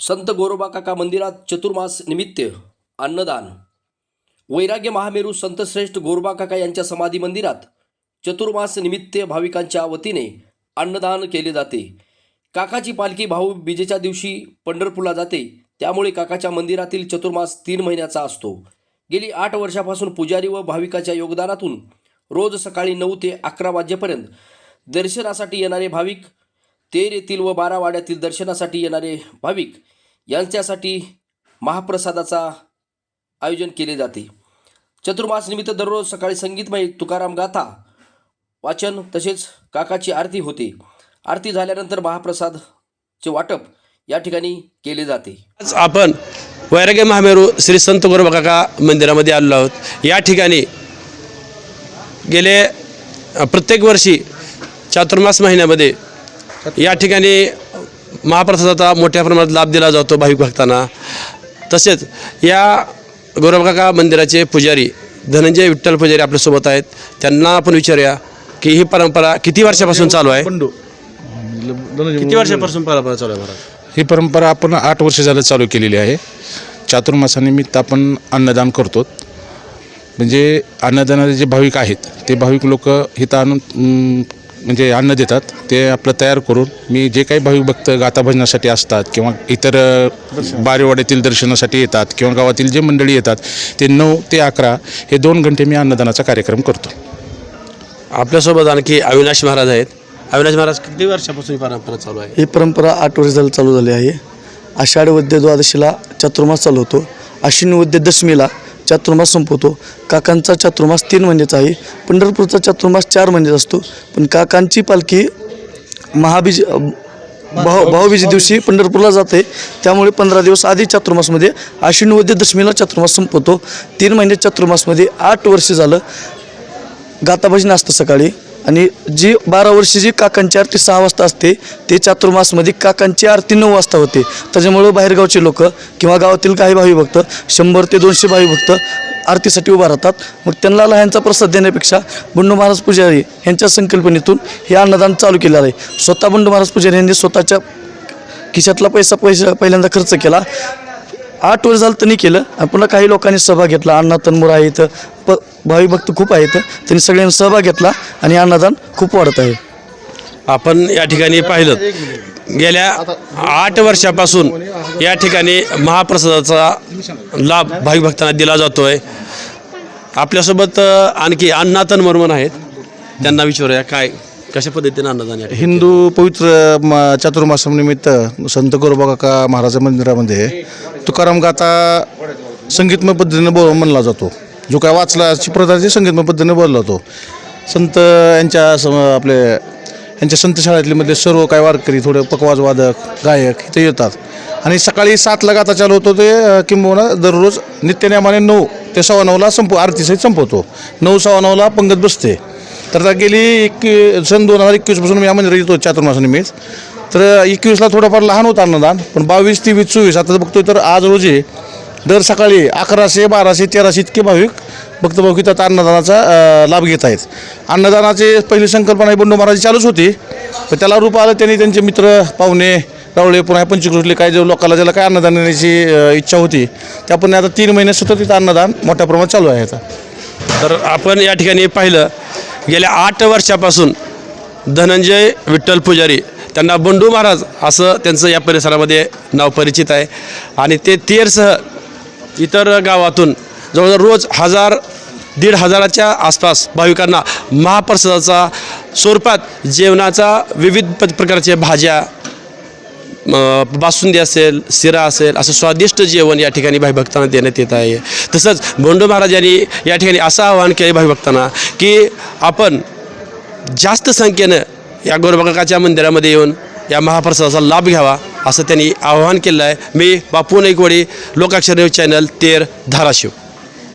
संत गोरोबा काका मंदिरात चतुर्मास निमित्त अन्नदान. वैराग्य महामेरू संतश्रेष्ठ गोरोबा काका यांच्या समाधी मंदिरात चतुर्मास निमित्त भाविकांच्या वतीने अन्नदान केले जाते. काकाची पालखी भाऊ बीजेच्या दिवशी पंढरपूरला जाते. त्यामुळे काकाच्या मंदिरातील चतुर्मास तीन महिन्याचा असतो. गेली आठ वर्षापासून पुजारी व भाविकाच्या योगदानातून रोज सकाळी नऊ ते अकरा वाजेपर्यंत दर्शनासाठी येणारे भाविक तेर येथील व बारावाड्यातील दर्शनासाठी येणारे भाविक यांच्यासाठी महाप्रसादाचा आयोजन केले जाते. चतुर्मास निमित्त दररोज सकाळी संगीतमय तुकाराम गाथा वाचन तसेच काकाची आरती होते. आरती झाल्यानंतर महाप्रसादचे वाटप या ठिकाणी केले जाते. आज आपण वैराग्य महामेरू श्री संत काका मंदिरामध्ये आलेलो आहोत. या ठिकाणी गेले प्रत्येक वर्षी चातुर्मास महिन्यामध्ये या ठिकाणी महाप्रसादाचा मोठ्या प्रमाणात लाभ दिला जातो भाविक भक्तांना. तसेच या गोरोबा काका मंदिराचे पुजारी धनंजय विठ्ठल पुजारी आपल्यासोबत आहेत. त्यांना आपण विचारूया की ही परंपरा किती वर्षापासून चालू आहे? किती वर्षापासून परंपरा चालू आहे महाराज? ही परंपरा आपण आठ वर्ष झालं चालू केलेली आहे. चातुर्मासानिमित्त आपण अन्नदान करतो. म्हणजे अन्नदानाचे जे भाविक आहेत ते भाविक लोक इथं आणून म्हणजे अन्न देतात ते आपलं तयार करून मी जे काही भाविक भक्त गाथा भजनासाठी असतात किंवा इतर बारेवाड्यातील दर्शनासाठी येतात किंवा गावातील जे मंडळी येतात ते नऊ ते अकरा हे दोन घंटे मी अन्नदानाचा कार्यक्रम करतो. आपल्यासोबत आणखी अविनाश महाराज आहेत. अविनाश महाराज किती वर्षापासून ही परंपरा चालू आहे? ही परंपरा आठ वर्ष झालं चालू झाली आहे. आषाढ वद्य द्वादशीला चातुर्मास चालू होतो. आश्विन वद्य दशमीला चातुर्मास संपवतो. काकांचा चातुर्मास तीन महिन्याचा आहे. पंढरपूरचा चातुर्मास चार महिन्याचा असतो. पण काकांची पालखी महाबीज भाऊ भाऊबीज दिवशी पंढरपूरला जाते. त्यामुळे पंधरा दिवस आधी चातुर्मासमध्ये आश्विन दशमीला चातुर्मास संपवतो. तीन महिने चातुर्मासमध्ये आठ वर्ष झालं. गाताबाजी असतं सकाळी. आणि जी बारा वर्षी जी काकांची आरती सहा वाजता असते ते चातुर्मासमध्ये काकांची आरती नऊ वाजता होते. त्याच्यामुळं बाहेरगावचे लोक किंवा गावातील काही भावी भक्त शंभर ते दोनशे भावी भक्त आरतीसाठी उभा राहतात. मग त्यांना लहानचा प्रसाद देण्यापेक्षा बंडू महाराज पुजारी यांच्या संकल्पनेतून हे अन्नदान चालू केलेलं आहे. स्वतः बंडू महाराज पुजारी यांनी स्वतःच्या खिशातला पैसा पैसा पहिल्यांदा खर्च केला. आठ वर्ष झालं त्यांनी केलं. आणि पुन्हा काही लोकांनी सहभाग घेतला. अण्णा तनमुर आहेत प भावी भक्त खूप आहेत. त्यांनी सगळ्यांनी सहभाग घेतला आणि अन्नदान खूप वाढत आहे. आपण या ठिकाणी पाहिलं. गेल्या आठ वर्षापासून या ठिकाणी महाप्रसादाचा लाभ भाविक भक्तांना दिला जातो आहे आपल्यासोबत आणखी अण्णा मर्मन आहेत. त्यांना विचारूया काय कशा पद्धतीने अन्नदान या ठिकाणी हिंदू पवित्र म- चातुर्मासानिमित्त संत गोरोबा काका महाराज मंदिरामध्ये तुकाराम गाथा संगीतमय पद्धतीने बोल म्हणला जातो. जो काय वाचला प्रकारचे संगीतमय पद्धतीने बोलला जातो. संत यांच्या सम आपले यांच्या संत शाळेतलीमध्ये सर्व काय वारकरी थोडे पकवाज वादक गायक इथे येतात. आणि सकाळी सातला गाथा चालू होतो ते अ, किंबहुना दररोज नित्यनियमाने नऊ ते सव्वा नऊला संप आरतीसहित संपवतो. नऊ सव्वा नऊला पंगत बसते. तर आता गेली एक सन दोन हजार एकवीसपासून मी या मंदिरात येतो चातुर्मासानिमित्त तर एकवीसला थोडंफार लहान होतं अन्नदान पण बावीस तेवीस चोवीस आता बघतोय तर आज रोजी दर सकाळी अकराशे बाराशे तेराशे इतके भाविक भक्त भाविक त्यात अन्नदानाचा लाभ घेत आहेत. अन्नदानाची पहिली संकल्पना ही बंडू महाराज चालूच होती. पण त्याला रूप आलं त्यांनी त्यांचे मित्र पाहुणे रावळे पुन्हा पंचकृषले काय जे लोकांना ज्याला काय अन्नदान देण्याची इच्छा होती त्या पण आता तीन महिने सतत तिथं अन्नदान मोठ्या प्रमाणात चालू आहे आता. तर आपण या ठिकाणी पाहिलं गेल्या आठ वर्षापासून धनंजय विठ्ठल पुजारी त्यांना बंडू महाराज असं त्यांचं या परिसरामध्ये नाव परिचित आहे. आणि ते तेरसह इतर गावातून जवळजवळ रोज हजार दीड हजाराच्या आसपास भाविकांना महाप्रसादाचा स्वरूपात जेवणाचा विविध प- प्रकारच्या भाज्या बासुंदी असेल शिरा असेल असं स्वादिष्ट जेवण या ठिकाणी भाईभक्तांना देण्यात येत आहे. तसंच बोंडो महाराजांनी या ठिकाणी असं आवाहन केलं भाईभक्तांना की आपण जास्त संख्येनं या गोरबाकाच्या मंदिरामध्ये येऊन या महाप्रसादाचा लाभ घ्यावा असं त्यांनी आवाहन केलं आहे मी बापू नाईकवाडी लोकाक्षर न्यूज चॅनल तेर धाराशिव.